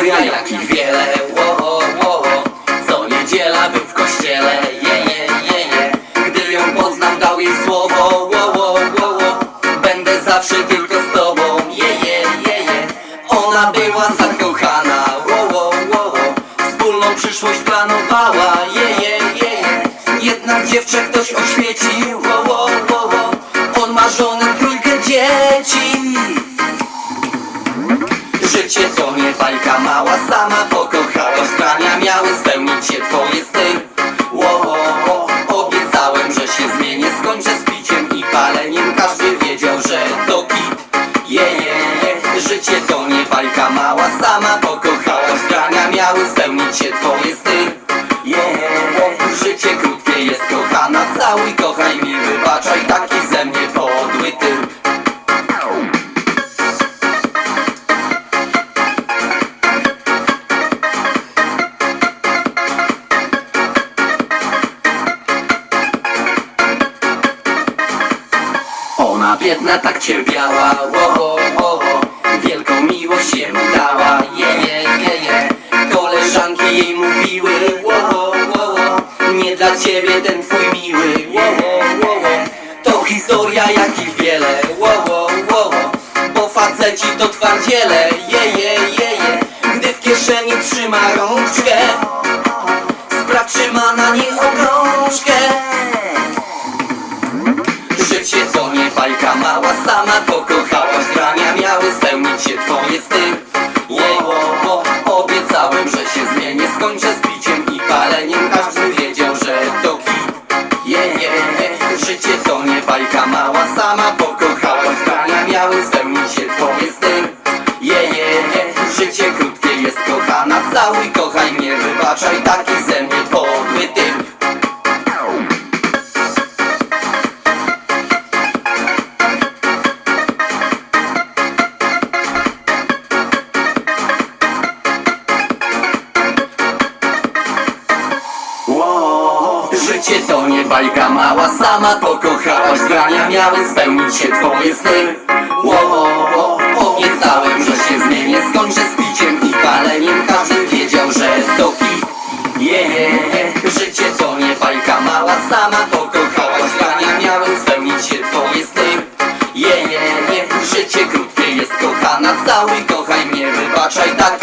historia jakich wiele wo, wo, wo. Co niedziela był w kościele je, je, je, je. Gdy ją poznam dał jej słowo wo, wo, wo, wo. Będę zawsze tylko z tobą je, je, je, je. Ona była zakochana wo, wo. Wspólną przyszłość planowała je, je, je, je. Jednak dziewczę ktoś oświecił wo, wo, wo, wo. On ma żonę, trójkę dzieci Życie mała, sama pokochałaś Grania miały spełnić się twoje sny Ło. Obiecałem, że się zmienię. Skończę z piciem i paleniem. Każdy wiedział, że to kit. Je, je. Życie to nie bajka mała, sama pokochałaś Grania miały spełnić się twoje sny Biedna tak cierpiała, wo, wo, wo, wo. Wielką miłość jemu dała, je, je, je, je. Koleżanki jej mówiły, wo, wo. Nie dla ciebie ten twój miły, wo, wo. To historia jakich wiele, wo, wo. Bo faceci to twardziele, je, je, je, je. Gdy w kieszeni trzyma rączkę, Życie to nie bajka mała, sama pokochałaś Grania miały spełnić się twoje sny Jeło, bo obiecałem, że się zmienię Skończę z piciem i paleniem Każdy wiedział, że to kit Je, je, je. Życie to nie bajka mała, sama pokochałaś Grania miały spełnić się twoje sny Je, je, je. Życie krótkie jest kochana Całuj, kochaj mnie, wybaczaj Taki ze mnie Życie to nie bajka mała, sama pokochałaś Grania miały spełnić się twoje sny Ło, Obiecałem, że się zmienię Skończę z piciem i paleniem Każdy wiedział, że to kit je. Życie to nie bajka mała, sama pokochałaś Grania miały spełnić się twoje sny Je, je, je. Życie krótkie jest kochana Całuj, kochaj mnie, wybaczaj Tak